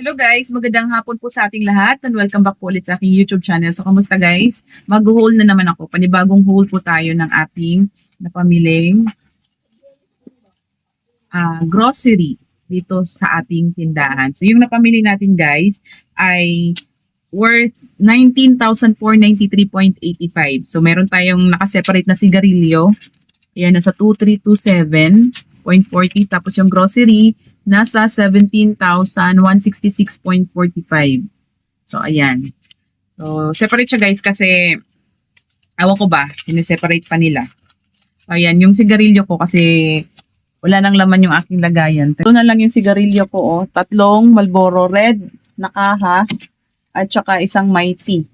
Hello guys, magandang hapon po sa ating lahat and welcome back po ulit sa aking YouTube channel. So, kamusta guys? Mag-haul na naman ako. Panibagong haul po tayo ng ating napamiling ah, grocery dito sa ating tindahan. So, yung napamili natin guys ay worth 19,493.85. So, meron tayong nakaseparate na sigarilyo. Ayan, nasa 2327.40. Tapos yung grocery, nasa 17,166.45. So, ayan. So, separate siya guys kasi awan ko ba, sineseparate pa nila. Ayan, yung sigarilyo ko kasi wala nang laman yung aking lagayan. Ito na lang yung sigarilyo ko, oh. Tatlong Marlboro Red na kaha at saka isang Mighty.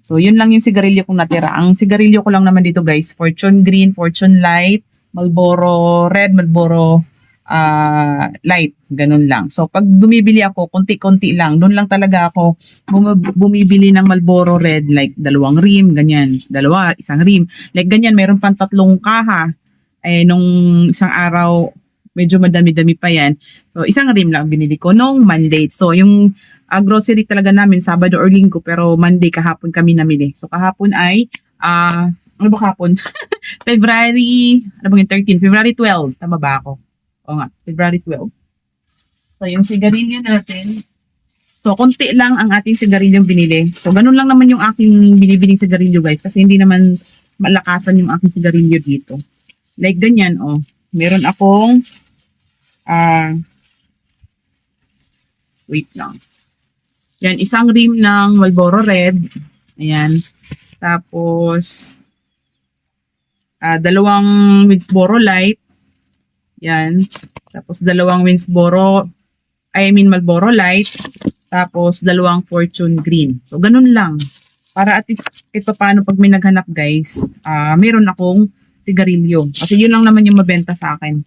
So, yun lang yung sigarilyo kong natira. Ang sigarilyo ko lang naman dito guys, Fortune Green, Fortune Light, Marlboro Red, Marlboro ah light, ganun lang. So, pag bumibili ako, konti-konti lang. Doon lang talaga ako bum- bumibili ng Marlboro Red, like dalawang rim, ganyan. Dalawa, isang rim. Like ganyan, meron pang tatlong kaha. Eh, nung isang araw, medyo madami-dami pa yan. So, isang rim lang binili ko nung Monday. So, yung ah, grocery talaga namin, Sabado or Linggo, pero Monday kahapon kami namili. So, kahapon ay, ah, ano ba kahapon? February, ano ba yung 13? February 12. Tama ba ako? Oo nga, February 12. So, yung sigarilyo natin, so, konti lang ang ating sigarilyong binili. So, ganun lang naman yung aking binibiling sigarilyo, guys, kasi hindi naman malakasan yung aking sigarilyo dito. Like, ganyan, oh. Meron akong, ah, wait lang. Yan, isang rim ng Marlboro Red. Ayan. Tapos, ah, dalawang Winsboro Light. Yan. Tapos dalawang Winsboro, I mean Marlboro Light. Tapos dalawang Fortune Green. So ganun lang. Para at least kahit pa paano pag may naghanap guys, ah meron akong sigarilyo. Kasi yun lang naman yung mabenta sa akin.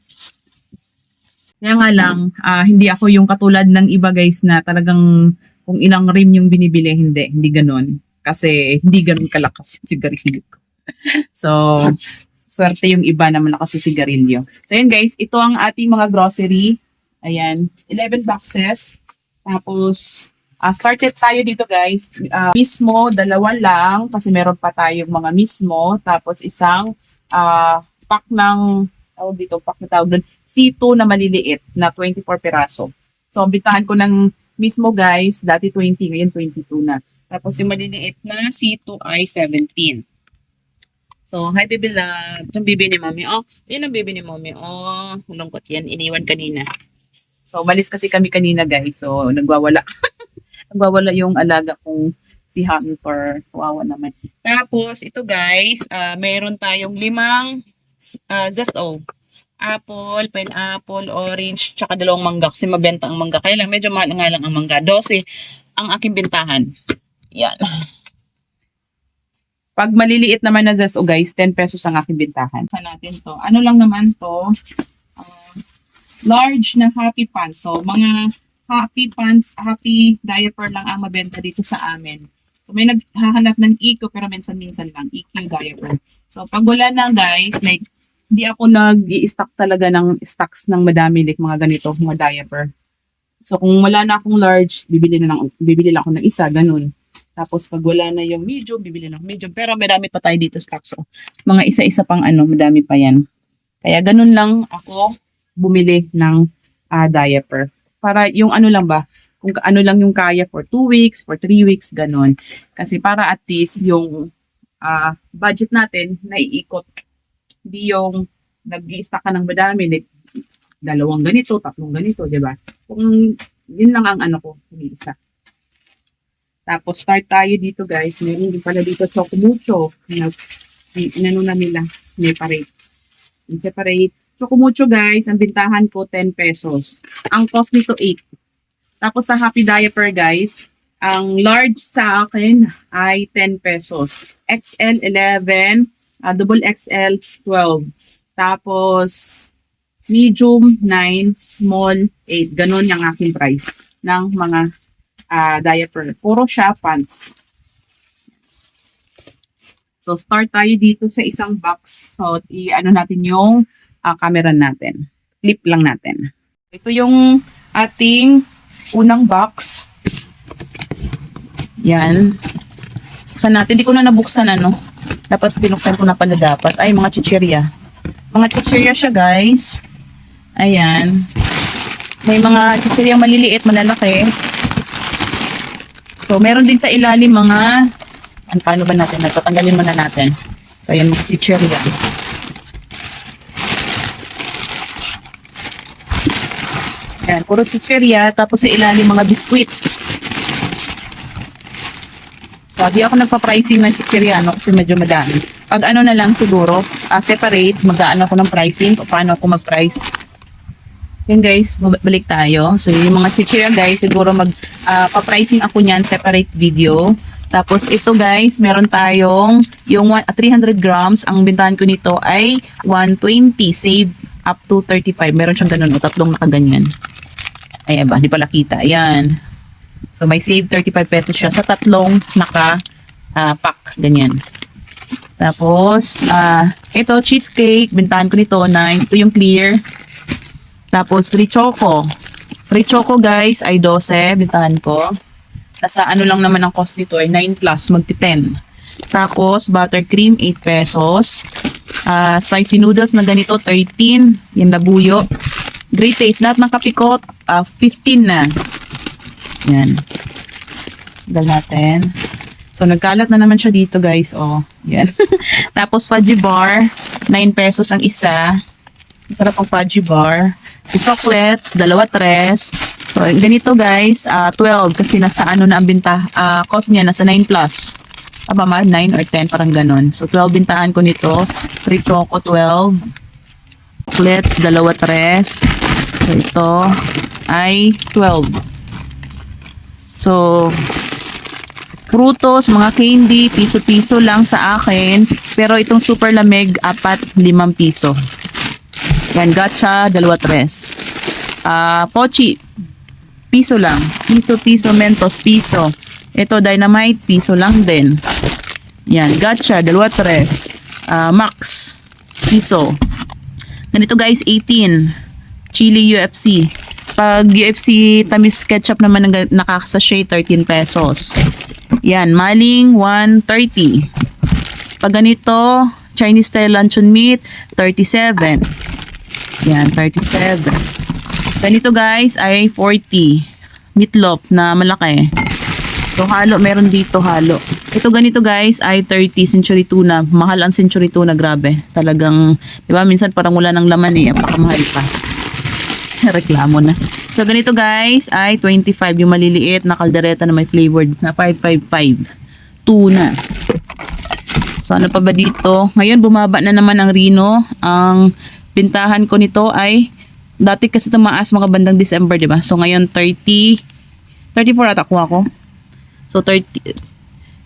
Kaya nga lang, ah, hindi ako yung katulad ng iba guys na talagang kung ilang rim yung binibili, hindi. Hindi ganun. Kasi hindi ganun kalakas yung sigarilyo ko. so, swerte yung iba na kasi sigarilyo. So, yun guys, ito ang ating mga grocery. Ayan, 11 boxes. Tapos, ah, started tayo dito guys. Ah, mismo, dalawa lang kasi meron pa tayong mga mismo. Tapos, isang ah, pack ng, tawag dito, pack na tawag doon, C2 na maliliit na 24 peraso. So, bitahan ko ng mismo guys, dati 20, ngayon 22 na. Tapos, yung maliliit na C2 ay 17. So, hi baby love. Itong bibi ni mommy. Oh, yun ang bibi ni mommy. Oh, lungkot yan. Iniwan kanina. So, umalis kasi kami kanina guys. So, nagwawala. nagwawala yung alaga kong si Hunter. Kawawa naman. Tapos, ito guys, ah mayroon tayong limang uh, Zesto. Apple, pineapple, orange, tsaka dalawang mangga. Kasi mabenta ang mangga. Kaya lang, medyo mahal nga lang ang mangga. 12 ang aking bintahan. Yan. Pag maliliit naman na Zesto guys, 10 pesos ang aking bintahan. Sa natin to. Ano lang naman to? Ah, large na happy pants. So, mga happy pants, happy diaper lang ang mabenta dito sa amin. So, may naghahanap ng eco pero minsan-minsan lang, EQ diaper. So, pag wala na guys, like, hindi ako nag-i-stock talaga ng stocks ng madami, like mga ganito, mga diaper. So, kung wala na akong large, bibili na lang, bibili lang ako ng isa, ganun. Tapos, pag wala na yung medium, bibili ako medium. Pero madami pa tayo dito stock. So, mga isa-isa pang ano, madami pa yan. Kaya ganun lang ako bumili ng ah, diaper. Para yung ano lang ba, kung ano lang yung kaya for 2 weeks, for 3 weeks, ganun. Kasi para at least yung ah, budget natin naiikot. Hindi yung nag-i-stock ka ng madami, like dalawang ganito, tatlong ganito, di ba? Kung yun lang ang ano ko, nag-i-stock. Tapos start tayo dito guys. Meron din pala dito Chocomucho. Na, inano na nila. May parate. Yung separate. Chocomucho guys, ang bintahan ko 10 pesos. Ang cost nito 8. Tapos sa Happy Diaper guys, ang large sa akin ay 10 pesos. XL 11, ah, double XL 12. Tapos medium 9, small 8. Ganon yung aking price ng mga ah, diaper. Puro siya pants. So, start tayo dito sa isang box. So, i-ano natin yung ah, camera natin. Clip lang natin. Ito yung ating unang box. Yan. Buksan natin. Hindi ko na nabuksan ano. Dapat binuksan ko na pala dapat. Ay, mga chichirya. Mga chichirya siya guys. Ayan. May mga chichirya maliliit, malalaki. So, meron din sa ilalim mga ano, paano ba natin? Tatanggalin muna natin. So, ayan mga chichirya. Ayan, puro chichirya. Tapos sa ilalim mga biskwit. So, di ako nagpa-pricing ng chichirya, no? Kasi medyo madami. Pag ano na lang siguro, ah, separate, mag-ano ako ng pricing, o paano ako mag-price. Yan guys, balik tayo. So, yung mga chichirya guys, siguro mag-pa-pricing ako niyan, separate video. Tapos ito guys, meron tayong yung one- 300 grams. Ang bintahan ko nito ay 120. Save up to 35. Meron siyang ganun o tatlong nakaganyan. Ay, ba, di pala kita. Ayan. So, may save 35 pesos siya sa tatlong naka ah, pack. Ganyan. Tapos, ah, ito, cheesecake. Bintahan ko nito na ito yung clear. Tapos, Richoco. Richoco, guys, ay 12. Bintahan ko. Nasa ano lang naman ang cost nito ay 9 plus, magti 10. Tapos, buttercream, 8 pesos. Ah, spicy noodles na ganito, 13. Yung labuyo. Great taste. Lahat ng kapikot, ah, 15 na. Yan. Dal natin. So, nagkalat na naman siya dito, guys. Oh, yan. Tapos, fudgy bar, 9 pesos ang isa. Masarap ang fudgy bar. So, chocolates, dalawa tres. So, ganito, guys, ah 12. Kasi nasa ano na ang binta, ah cost niya, nasa 9 plus. Aba, ma, 9 or 10, parang ganun. So, 12 bintahan ko nito. Free choco, 12. Chocolates, dalawa tres. So, ito ay 12. So, Prutos, mga candy, piso-piso lang sa akin. Pero itong super lamig, apat, limang piso. Yan, gacha, dalawa, tres. Ah, pochi, piso lang. Piso, piso, mentos, piso. Ito, dynamite, piso lang din. Yan, gacha, dalawa, tres. Ah, max, piso. Ganito guys, 18. Chili UFC. Pag UFC tamis ketchup naman nakakasashay, 13 pesos. Yan, maling 130. Pag ganito, Chinese style luncheon meat, 37. Yan, 37. Ganito guys ay 40. Meatloaf na malaki. So halo, meron dito halo. Ito ganito guys ay 30 century tuna. Mahal ang century tuna, grabe. Talagang, di ba, minsan parang wala ng laman eh. Napakamahal pa. Reklamo na. So ganito guys ay 25 yung maliliit na kaldereta na may flavored na 555. Tuna. So ano pa ba dito? Ngayon bumaba na naman ang Rino. Ang bintahan ko nito ay dati kasi tumaas mga bandang December, di ba? So ngayon 30 34 ata kuha ko. So 30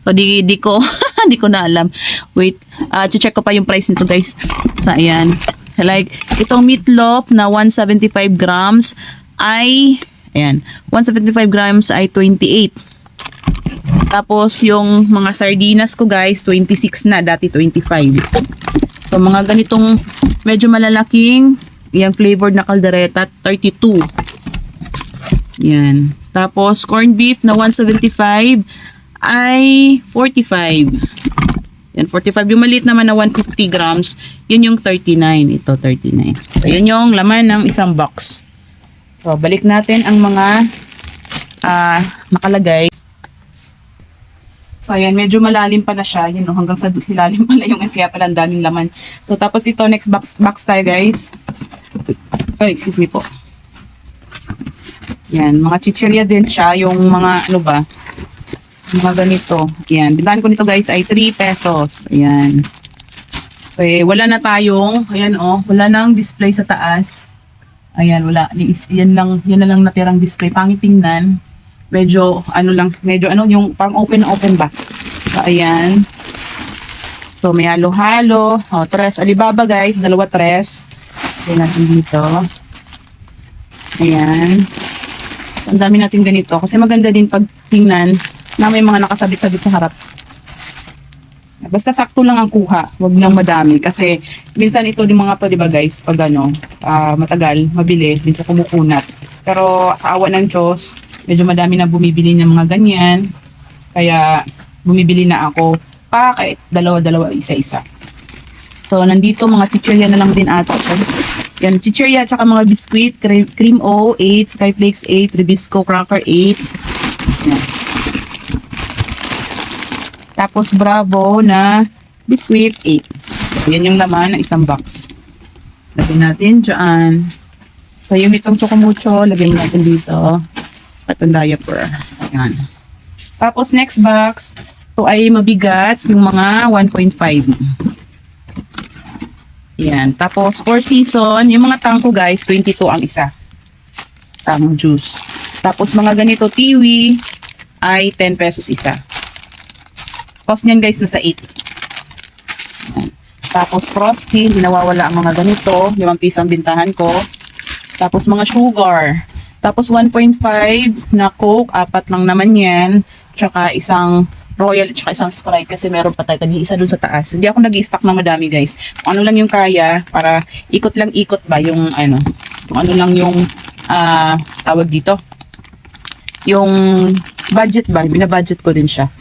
So di di ko di ko na alam. Wait, ah check ko pa yung price nito, guys. Sa ayan. Like itong meatloaf na 175 grams ay ayan, 175 grams ay 28. Tapos yung mga sardinas ko, guys, 26 na, dati 25. So mga ganitong medyo malalaking yung flavored na kaldereta 32. Yan. Tapos corned beef na 175 ay 45. Yan, 45. Yung maliit naman na 150 grams, yun yung 39. Ito, 39. So, yun yung laman ng isang box. So, balik natin ang mga ah nakalagay. So, ayan, medyo malalim pa na siya. Yun, hanggang sa ilalim pala yung kaya pala ang daming laman. So, tapos ito, next box, box tayo, guys. Oh, excuse me po. Yan, mga chichirya din siya. Yung mga, ano ba, mga ganito. Yan, bintahan ko nito guys ay 3 pesos. Ayan. Okay, wala na tayong, ayan oh, wala nang display sa taas. Ayan, wala. Yan lang, yan na lang natirang display. Pangit tingnan. Medyo, ano lang, medyo ano, yung parang open open ba? So, ayan. So, may halo-halo. O, tres. Alibaba, guys. Dalawa, tres. Ayan natin dito. Ayan. So, ang dami natin ganito. Kasi maganda din pag tingnan na may mga nakasabit-sabit sa harap. Basta sakto lang ang kuha. Huwag lang madami. Kasi minsan ito yung mga to, di ba guys, pag ano, ah, matagal, mabili, minsan kumukunat. Pero kaawa ng Diyos, medyo madami na bumibili ng mga ganyan. Kaya bumibili na ako pa kahit dalawa-dalawa, isa-isa. So, nandito mga chichirya na lang din ata. Yan, chichirya at saka mga biskuit, cream, cream O, 8, Skyflakes 8, Ribisco Cracker 8. Yan. Tapos Bravo na biskuit 8. Yan yung laman ng isang box. Lagyan natin dyan. So, yung itong chocomucho, lagyan natin dito. At ang diaper. Ayan. Tapos, next box, ito ay mabigat, yung mga 1.5. Yan. Tapos, four season, yung mga tangko guys, 22 ang isa. Tang juice. Tapos, mga ganito, tiwi, ay 10 pesos isa. Cost niyan guys, nasa 8. Yan. Tapos, frosty, nawawala ang mga ganito. 5 piso ang bintahan ko. Tapos, mga sugar. Tapos, 1.5 na Coke, apat lang naman yan. Tsaka isang Royal, tsaka isang Sprite kasi meron pa tayo tagi-isa dun sa taas. Hindi ako nag-stock na madami guys. Kung ano lang yung kaya para ikot lang ikot ba yung ano, kung ano lang yung ah tawag dito. Yung budget ba, binabudget ko din siya.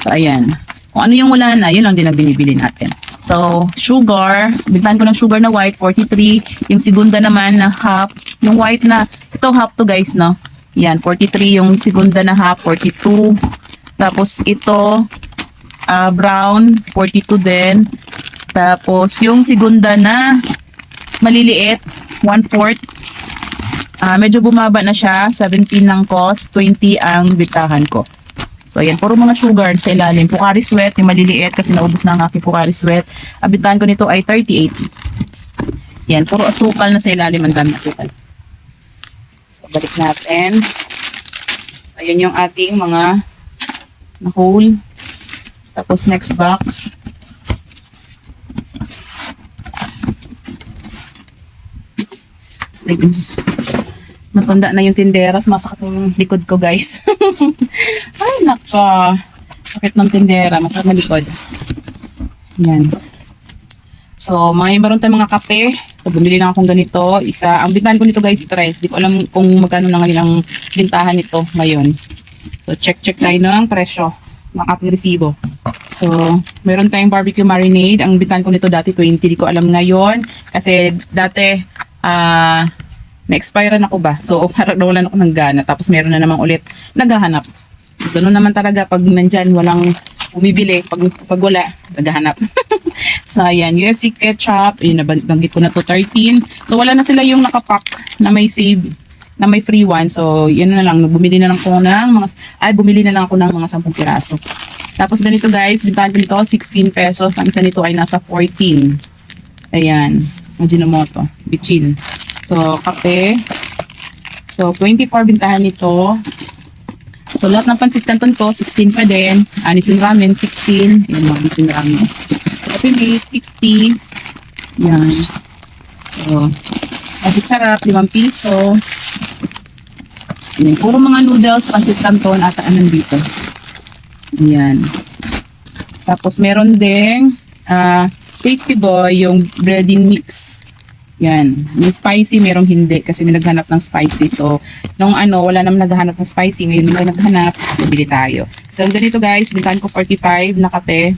So ayan. Kung ano yung wala na, yun lang din ang binibili natin. So, sugar, bintahan ko ng sugar na white, 43. Yung segunda naman na half. Yung white na, ito half to guys, no? Yan, 43. Yung segunda na half, 42. Tapos ito, ah, brown, 42 din. Tapos yung segunda na maliliit, 1/4. Ah, medyo bumaba na siya, 17 lang cost, 20 ang bitahan ko. So ayan, puro mga sugar sa ilalim. Pocari Sweat, yung maliliit kasi naubos na ang aking Pocari Sweat. Ang bitahan ko nito ay 38. Yan, puro asukal na sa ilalim, ang dami asukal. So balik natin. So ayan yung ating mga na whole. Tapos next box. This. Matanda na yung tinderas. Masakit yung likod ko, guys. Ay, naka. Sakit ng tindera. Masakit na likod. Yan. So, may meron tayong mga kape. So, bumili lang akong ganito. Isa. Ang bintahan ko nito, guys, stress. Di ko alam kung magkano na ngayon ang bintahan nito ngayon. So, check-check tayo ng presyo ng ating resibo. So, meron tayong barbecue marinade. Ang bitan ko nito dati 20. Di ko alam ngayon. Kasi dati, ah, na-expire na ako ba? So, parang nawalan ako ng gana. Tapos meron na naman ulit naghahanap. Ganun naman talaga pag nandyan, walang bumibili. Pag, pag wala, naghahanap. so, ayan. UFC ketchup. Yun, nabanggit ko na to 13. So, wala na sila yung nakapack na may save na may free one. So, yun na lang. Bumili na lang ko ng mga, ay, bumili na lang ako ng mga 10 piraso. Tapos ganito guys, bintahan nito 16 pesos. Ang isa nito ay nasa 14. Ayan. Ajinomoto. Bichin. So, kape. So, 24 bintahan nito. So, lahat ng pansit canton ko, 16 pa din. Anisin ramen, 16. Ayan, mga anisin ramen. Coffee mate, 60. Yan. So, Magic sarap, 5 piso. Ayan, puro mga noodles, pansit canton, ata nandito. Ayan. Tapos meron ding ah tasty boy, yung breading mix. Yan. May spicy, merong hindi kasi may naghanap ng spicy. So, nung ano, wala naman naghanap ng spicy. Ngayon may naghanap, bibili tayo. So, ganito guys, bintahan ko 45 na kape.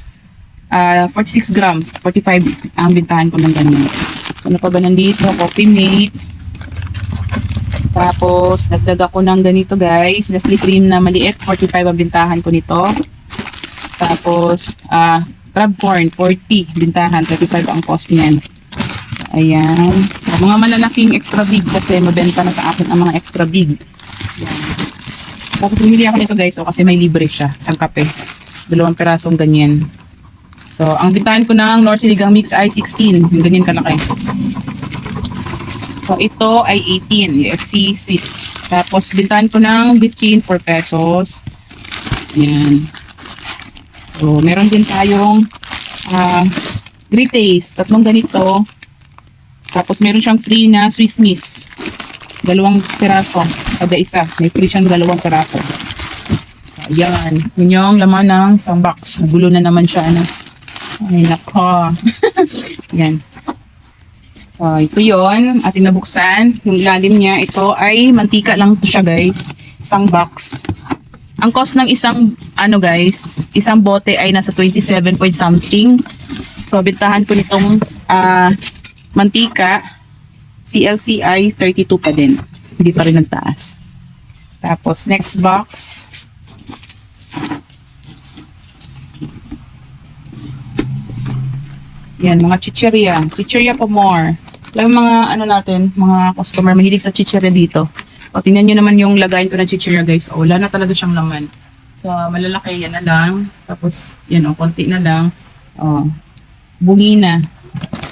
Ah, 46 gram. 45 ang bintahan ko ng ganyan. So, ano pa ba nandito? Coffee mate. Tapos, dagdag ako ng ganito guys. Nestle cream na maliit. 45 ang bintahan ko nito. Tapos, ah, crab corn, 40 bintahan. 35 ang cost niyan. Ayan. So, mga malalaking extra big kasi mabenta na sa akin ang mga extra big. Ayan. Tapos, bumili ako nito guys. O, kasi may libre siya. Isang kape. Dalawang perasong ganyan. So, ang bintahan ko ng North Siligang Mix ay 16. Yung ganyan kalaki. So, ito ay 18, UFC sweet. Tapos, bintahan ko ng bitchin 4 pesos. Ayan. So, meron din tayong ah Great Taste. Tatlong ganito. Tapos, meron siyang free na Swiss Miss. Dalawang peraso. Kada isa. May free siyang dalawang peraso. So, ayan. Yun yung laman ng isang box. Nagulo na naman siya. Ano? Ay, nako. Yan. So, ito yon ating nabuksan. Yung ilalim niya, ito ay mantika lang to siya guys. isang box. Ang cost ng isang, ano guys, isang bote ay nasa 27 point something. So, bintahan ko nitong ah, mantika, CLCI 32 pa din. Hindi pa rin nagtaas. Tapos, next box. Yan, mga chichirya. Chichirya pa more. Lang mga ano natin, mga customer mahilig sa chichirya dito. O, tingnan nyo naman yung lagayin ko ng chichirya guys. O, wala na talaga siyang laman. So, malalaki yan na lang. Tapos, yan o, konti na lang. O, bungi na.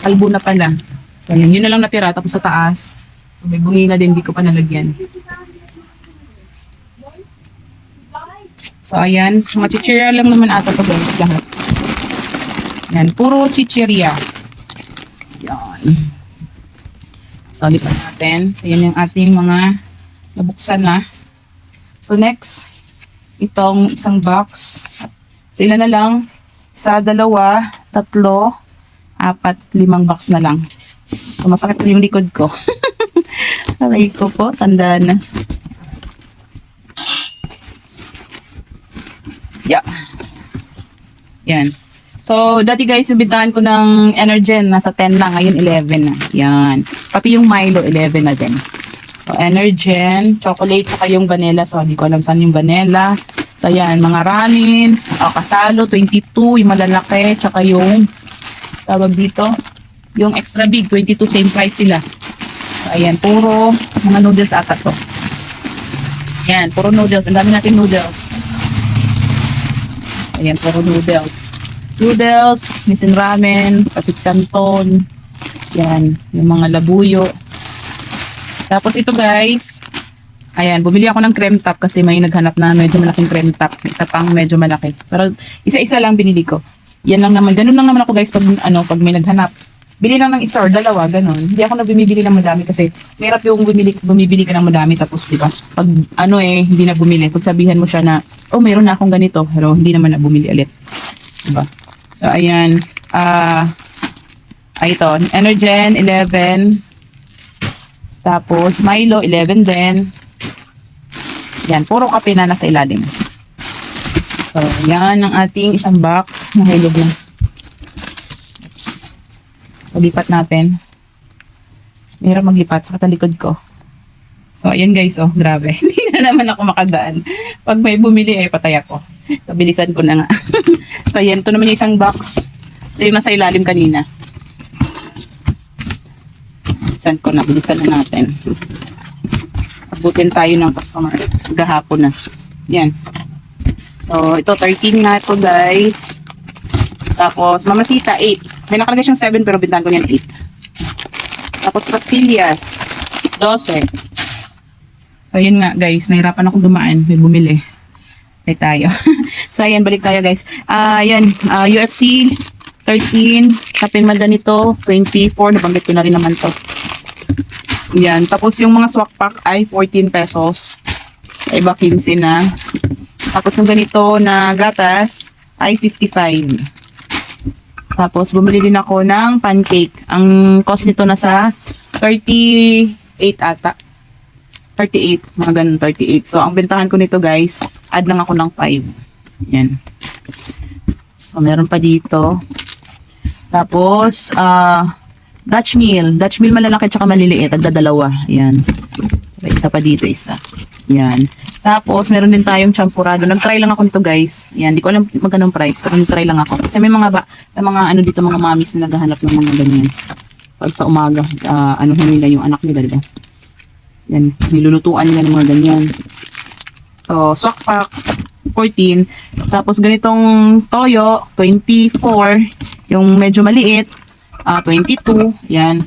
Kalbo na pala. So, yan, yun na lang natira. Tapos sa taas. So, may bungi na din, di ko pa nalagyan. So, ayan. Mga chichirya lang naman ata to guys. Lahat. Yan, puro chichirya. Yan. So, lipat natin. So, yan yung ating mga nabuksan na. So, next, itong isang box. So, ilan na lang? Sa dalawa, tatlo, apat, limang box na lang. So, masakit na yung likod ko. Aray ko po, tanda na. Yeah. Yan. So, dati guys, yung bintahan ko ng Energen, nasa 10 lang, ngayon 11 na. Yan. Pati yung Milo, 11 na din. So, Energen, chocolate, saka yung vanilla. So, hindi ko alam saan yung vanilla. So, yan, mga ramen, o kasalo, 22, yung malalaki, tsaka yung, tawag dito, yung extra big, 22, same price sila. So, ayan, puro mga noodles ata to. Ayan, puro noodles. Ang dami natin noodles. Ayan, puro noodles. Noodles, misin ramen, pasit canton. Yan, yung mga labuyo. Tapos ito guys, ayan, bumili ako ng cream top kasi may naghanap na medyo malaking cream top. Isa pang medyo malaki. Pero isa-isa lang binili ko. Yan lang naman. Ganun lang naman ako guys pag, ano, pag may naghanap. Bili lang ng isa or dalawa, ganun. Hindi ako na bumibili ng madami kasi mahirap yung bumili, bumibili ka ng madami tapos, di ba? Pag ano eh, hindi na bumili. Pag sabihan mo siya na, oh, mayroon na akong ganito, pero hindi naman na bumili ulit. Di ba? So, ayan. Ah, ay ito, Energen, 11. Tapos, Milo, 11 din. Yan, puro kape na nasa ilalim. So, yan ang ating isang box na hilog lang. So, natin. Mayroon maglipat sa katalikod ko. So, ayan guys, oh, grabe. Hindi na naman ako makadaan. Pag may bumili, ay patay ako. So, ko na nga. so, ayan, ito naman yung isang box. Ito yung nasa ilalim kanina. Bilisan ko na, bilisan na natin. Abutin tayo ng customer. Gahapon na. Yan. So, ito, 13 nga ito, guys. Tapos, mamasita, 8. May nakalagay siyang 7, pero bintahan ko niyan 8. Tapos, pastillas, 12. So, yun nga, guys. Nahirapan akong dumaan. May bumili. Ay tayo. so, ayan, balik tayo, guys. Ah, yan. ah, UFC 13. Kapin man ganito, 24. Nabanggit ko na rin naman to. Yan. Tapos, yung mga swak pack ay 14 pesos. Iba, 15 na. Tapos, yung ganito na gatas ay 55. Tapos, bumili din ako ng pancake. Ang cost nito nasa 38 ata. 38. Mga ganun, 38. So, ang bentahan ko nito, guys, add lang ako ng 5. Yan. So, meron pa dito. Tapos, ah, Dutch meal. Dutch meal malalaki tsaka maliliit. Agdadalawa. Yan. Okay, isa pa dito, isa. Yan. Tapos, meron din tayong champurado. Nag-try lang ako nito, guys. Yan. Di ko alam magkano price, pero nag-try lang ako. Kasi may mga ba, may mga ano dito, mga mamis na naghahanap ng mga ganyan. Pag sa umaga, ah, ano nila yung anak nila, di ba? Yan. Nilulutuan nila ng mga ganyan. So, swak pack, 14. Tapos, ganitong toyo, 24. Yung medyo maliit, ah 22. Yan.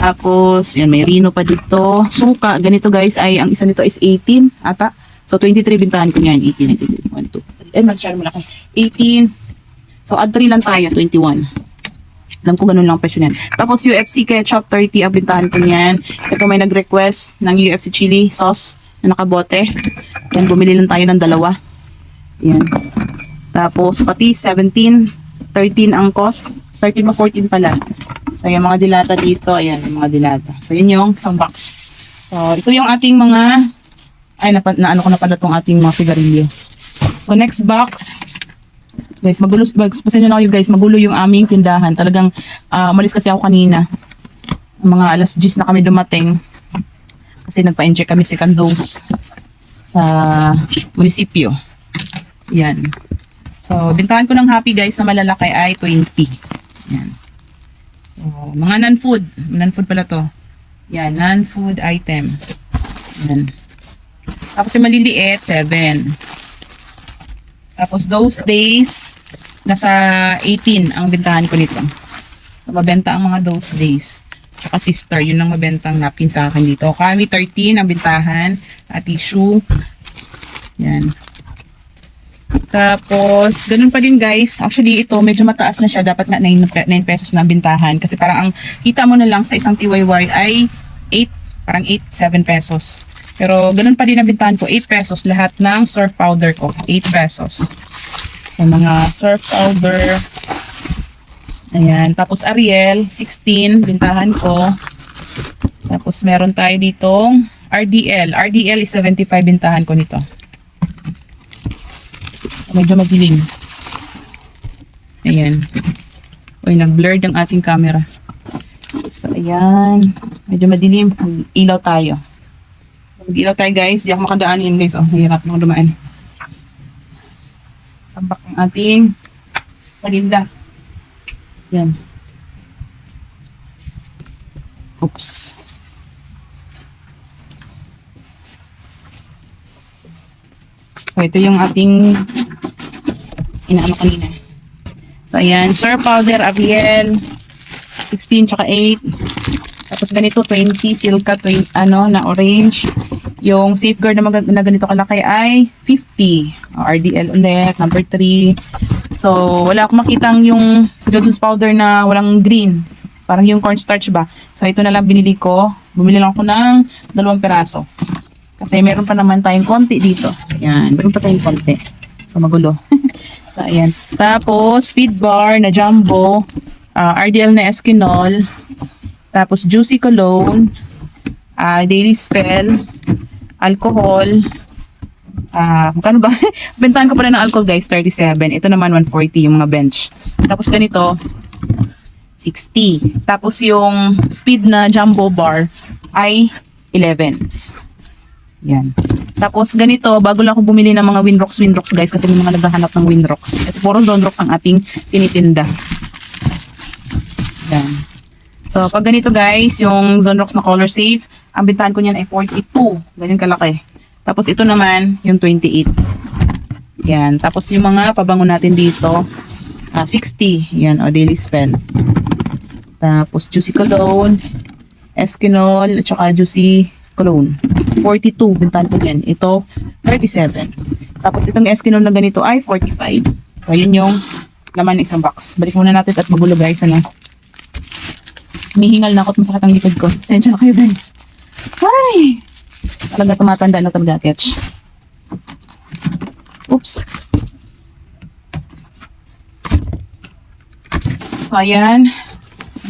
Tapos, yan, may rino pa dito. Suka, ganito guys, ay ang isa nito is 18 ata. So, 23 bintahan ko niyan. 18, 19, 1, 2, 3. Eh, masyado malaki. 18. So, add 3 lang tayo, 21. Alam ko ganun lang ang presyo niyan. Tapos, UFC ketchup, 30 ang bintahan ko niyan. Ito may nag-request ng UFC chili sauce na nakabote. Yan, bumili lang tayo ng dalawa. Yan. Tapos, pati 17, 13 ang cost. 13 ba 14 pala. So, yung mga dilata dito, ayan, yung mga dilata. So, yun yung isang box. So, ito yung ating mga Ay, napa, na ano ko na pala tong ating mga figarilyo. So, next box. Guys, magulo, pasensya na kayo guys, magulo yung aming tindahan. Talagang, ah, umalis kasi ako kanina. Mga alas 10 na kami dumating. Kasi nagpa-inject kami second dose sa munisipyo. Yan. So, bintahan ko ng happy guys na malalaki ay 20. Yan. So, mga non-food. Non-food pala to. Yan, non-food item. Yan. Tapos yung maliliit, 7. Tapos those days, nasa 18 ang bintahan ko nito. So, mabenta ang mga those days. Tsaka sister, yun ang mabentang napkin sa akin dito. Kami 13 ang bintahan. At tissue. Yan. Tapos, ganun pa din guys. Actually, ito medyo mataas na siya. Dapat nga 9, pe- 9 pesos na bintahan. Kasi parang ang kita mo na lang sa isang TYY ay 8, parang 8, 7 pesos. Pero ganun pa din ang bintahan ko. 8 pesos lahat ng surf powder ko. 8 pesos. So, mga surf powder. Ayan. Tapos Ariel, 16, bintahan ko. Tapos meron tayo ditong RDL. RDL is 75 bintahan ko nito. Medyo madilim. Ayan. Uy, nag-blurred ang ating camera. So, ayan. Medyo madilim. Ilaw tayo. Mag-ilaw tayo guys. Di ako makadaanin guys. Oh, hirap nang dumaan. Tambak ang ating paninda. Yan. Oops. So, ito yung ating inaano kanina. So, ayan. Sir Powder, Aviel. 16 tsaka 8. Tapos ganito, 20. Silka, 20, ano, na orange. Yung safeguard na, mag- na ganito kalaki ay 50. O, RDL ulit, number 3. So, wala akong makitang yung Johnson's powder na walang green. Parang yung cornstarch ba. So, ito na lang binili ko. Bumili lang ako ng dalawang peraso. Kasi meron pa naman tayong konti dito. Yan, meron pa tayong konti. So, magulo. so, ayan. Tapos, feed bar na jumbo. ah, RDL na Eskinol. Tapos, Juicy Cologne. ah, Daily Spell. Alcohol. Ah, magkano ba? Bentahan ko pala ng alcohol guys, 37. Ito naman 140 yung mga bench. Tapos ganito, 60. Tapos yung speed na jumbo bar ay 11. Yan. Tapos ganito, bago lang ako bumili ng mga Winrocks Winrocks guys kasi may mga naghahanap ng Winrocks. Ito puro Donrocks ang ating tinitinda. Yan. So pag ganito guys, yung Zonrocks na color safe, ang bintahan ko niyan ay 42. Ganyan kalaki. Tapos ito naman, yung 28. Yan. Tapos yung mga pabango natin dito, ah, 60. Yan, o daily spend. Tapos Juicy Cologne, Eskinol, at saka Juicy Cologne. 42, bintahan ko yan. Ito, 37. Tapos itong Eskinol na ganito ay 45. So, yun yung laman ng isang box. Balik muna natin at magulo guys. Ano? Hinihingal na ako at masakit ang likod ko. Sensya na kayo guys. Ay! Talaga tumatanda na talaga, Ketch. Oops. So, ayan.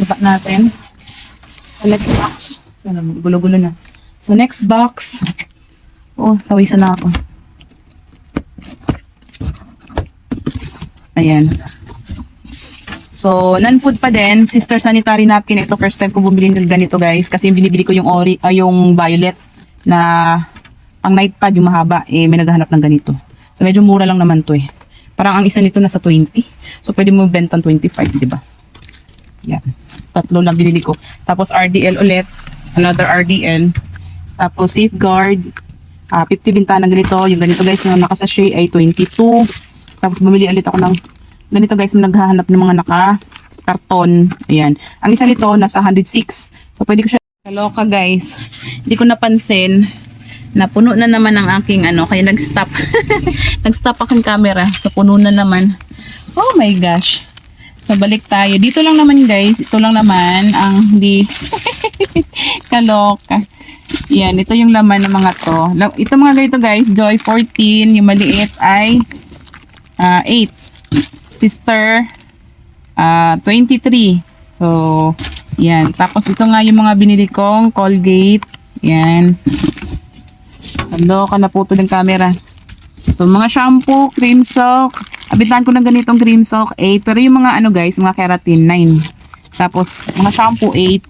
Baba natin. So, next box. So, gulo-gulo na. So, next box. Oh, tawisan na ako. Ayan. So, non-food pa din. Sister sanitary napkin. Ito, first time ko bumili ng ganito, guys. Kasi yung binibili ko yung ori, ay yung violet na ang night pad, yung mahaba, eh, may naghahanap ng ganito. So, medyo mura lang naman to eh. Parang ang isa nito nasa 20. So, pwede mo benta ng 25, di ba? Yan. Tatlo lang binili ko. Tapos, RDL ulit. Another RDL. Tapos, safeguard. Ah, 50 binta ng ganito. Yung ganito, guys, yung nakasashay ay 22. Tapos, bumili ulit ako ng ganito, guys, naghahanap ng mga naka karton. Ayan. Ang isa nito, nasa 106. So, pwede ko siya Kaloka guys. Hindi ko napansin na puno na naman ang aking ano, kaya nag-stop. nag-stop aking camera. So puno na naman. Oh my gosh. So balik tayo. Dito lang naman guys, ito lang naman ang hindi kaloka. Yan, ito yung laman ng mga to. Ito mga ganito guys, Joy 14, yung maliit ay ah, 8. Sister ah 23. So, yan. Tapos ito nga yung mga binili kong Colgate. Yan. Ando ka na po ng camera. So, mga shampoo, cream soak. Abitan ko ng ganitong cream soak, 8. Pero yung mga ano guys, mga keratin, 9. Tapos, mga shampoo, 8.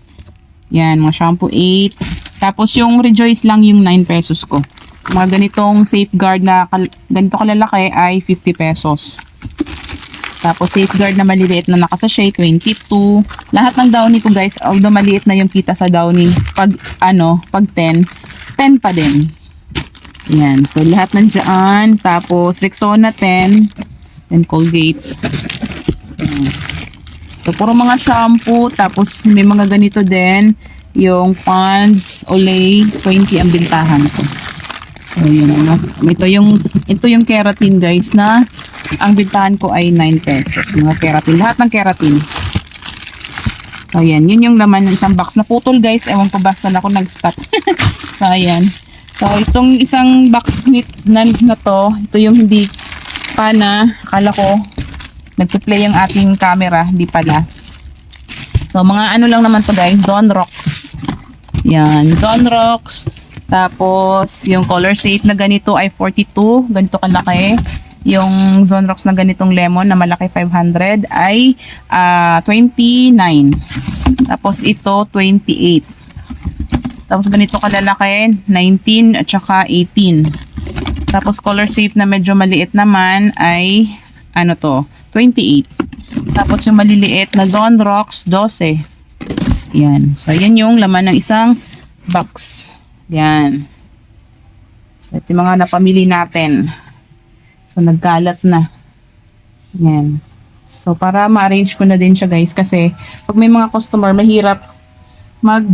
Yan, mga shampoo, 8. Tapos, yung Rejoice lang yung 9 pesos ko. Mga ganitong safeguard na kal- ganito kalalaki ay 50 pesos. Tapos safeguard na maliliit na nakasashay, 22. Lahat ng downy ko guys, although maliit na yung kita sa downy, pag ano, pag 10, 10 pa din. Yan. So lahat nandiyan. Tapos Rexona 10. Then Colgate. Yan. So puro mga shampoo. Tapos may mga ganito din. Yung Pond's Olay 20 ang bintahan ko. So yun. Ano. Ito yung, ito yung keratin guys na ang bintahan ko ay 9 pesos. Mga keratin. Lahat ng keratin. So, ayan. Yun yung laman ng isang box. Naputol, guys. Ewan ko ba saan ako nag-stop. so, ayan. So, itong isang box nit na, na to, ito yung hindi pa na, akala ko, nagpa-play ang ating camera. Hindi pala. So, mga ano lang naman to guys. Don Rocks. Yan. Don Rocks. Tapos, yung color safe na ganito ay 42. Ganito kalaki. Yung Zonrox na ganitong lemon na malaki 500 ay ah, 29. Tapos ito 28. Tapos ganito kalalaki 19 at saka 18. Tapos color safe na medyo maliit naman ay ano to 28. Tapos yung maliliit na Zonrox 12. Yan. So yan yung laman ng isang box. Yan. So ito mga napamili natin. So, nagkalat na. Yan. So, para ma-arrange ko na din siya guys kasi pag may mga customer, mahirap mag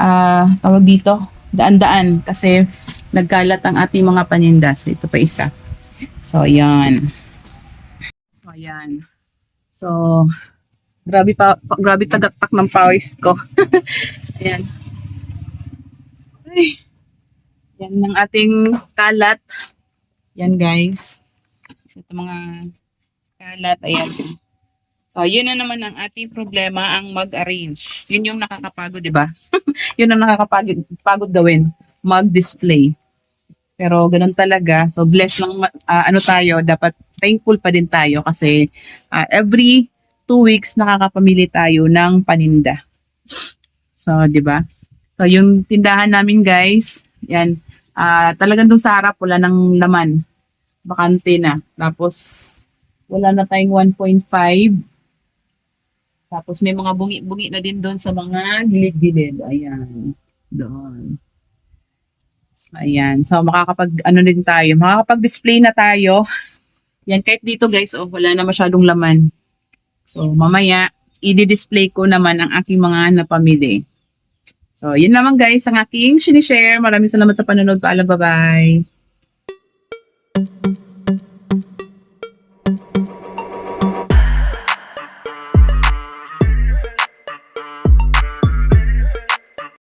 ah tawag dito, daan-daan kasi nagkalat ang ating mga paninda. So, ito pa isa. So, yan. Ayan. So, grabe pa, pa grabe tagaktak ng pawis ko. ayan. Ay. Yan ng ating kalat. Yan guys. Ito mga kalat. Ayan. So, yun na naman ang ating problema, ang mag-arrange. Yun yung nakakapagod, di ba? yun ang nakakapagod pagod gawin. Mag-display. Pero ganun talaga. So, bless lang ah, ano tayo. Dapat thankful pa din tayo kasi ah, every two weeks nakakapamili tayo ng paninda. So, di ba? So, yung tindahan namin guys, yan, Ah, talagang doon sa harap wala nang laman. Bakante na. Tapos wala na tayong 1.5. Tapos may mga bungi-bungi na din doon sa mga gilid-gilid. Ayan. Doon cards. Ayan. So, makakapag, ano din tayo, makakapag-display na tayo. Yan, kahit dito guys, oh, wala na masyadong laman. So, mamaya, i-display ko naman ang aking mga napamili. So, yun naman guys, ang aking sinishare. Maraming salamat sa panonood. Paalam, bye-bye.